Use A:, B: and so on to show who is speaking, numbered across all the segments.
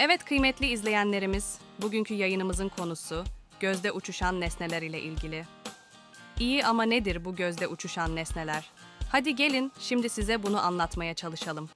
A: Evet kıymetli izleyenlerimiz, bugünkü yayınımızın konusu gözde uçuşan nesneler ile ilgili. İyi ama nedir bu gözde uçuşan nesneler? Hadi gelin şimdi size bunu anlatmaya çalışalım.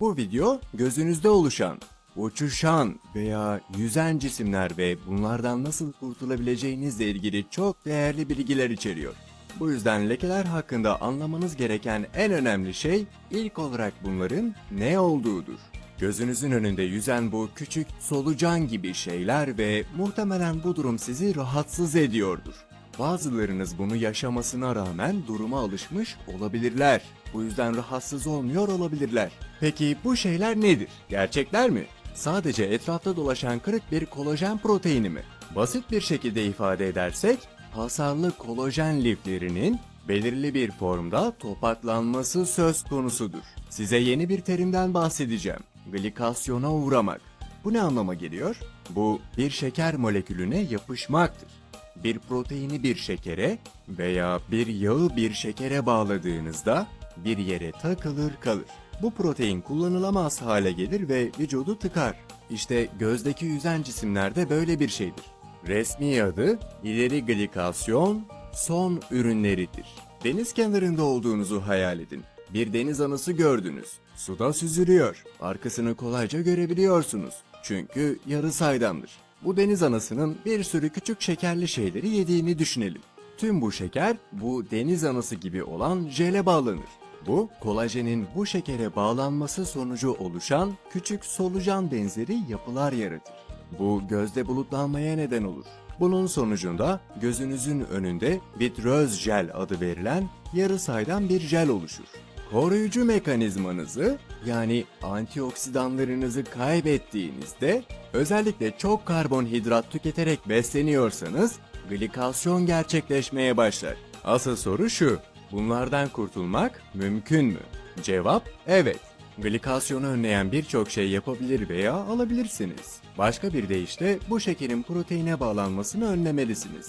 B: Bu video gözünüzde oluşan, uçuşan veya yüzen cisimler ve bunlardan nasıl kurtulabileceğinizle ilgili çok değerli bilgiler içeriyor. Bu yüzden lekeler hakkında anlamanız gereken en önemli şey ilk olarak bunların ne olduğudur. Gözünüzün önünde yüzen bu küçük solucan gibi şeyler ve muhtemelen bu durum sizi rahatsız ediyordur. Bazılarınız bunu yaşamasına rağmen duruma alışmış olabilirler. Bu yüzden rahatsız olmuyor olabilirler. Peki bu şeyler nedir? Gerçekler mi? Sadece etrafta dolaşan kırık bir kolajen proteini mi? Basit bir şekilde ifade edersek, hasarlı kolajen liflerinin belirli bir formda topaklanması söz konusudur. Size yeni bir terimden bahsedeceğim. Glikasyona uğramak. Bu ne anlama geliyor? Bu bir şeker molekülüne yapışmaktır bir proteini bir şekere veya bir yağı bir şekere bağladığınızda bir yere takılır kalır. Bu protein kullanılamaz hale gelir ve vücudu tıkar. İşte gözdeki yüzen cisimlerde böyle bir şeydir. Resmi adı ileri glikasyon son ürünleridir. Deniz kenarında olduğunuzu hayal edin. Bir deniz anası gördünüz. Suda süzülüyor. Arkasını kolayca görebiliyorsunuz. Çünkü yarı saydamdır. Bu deniz anasının bir sürü küçük şekerli şeyleri yediğini düşünelim. Tüm bu şeker bu deniz anası gibi olan jele bağlanır. Bu kolajenin bu şekere bağlanması sonucu oluşan küçük solucan benzeri yapılar yaratır. Bu gözde bulutlanmaya neden olur. Bunun sonucunda gözünüzün önünde vitröz jel adı verilen yarı saydam bir jel oluşur. Koruyucu mekanizmanızı yani antioksidanlarınızı kaybettiğinizde özellikle çok karbonhidrat tüketerek besleniyorsanız glikasyon gerçekleşmeye başlar. Asıl soru şu. Bunlardan kurtulmak mümkün mü? Cevap evet. Glikasyonu önleyen birçok şey yapabilir veya alabilirsiniz. Başka bir deyişle bu şekerin proteine bağlanmasını önlemelisiniz.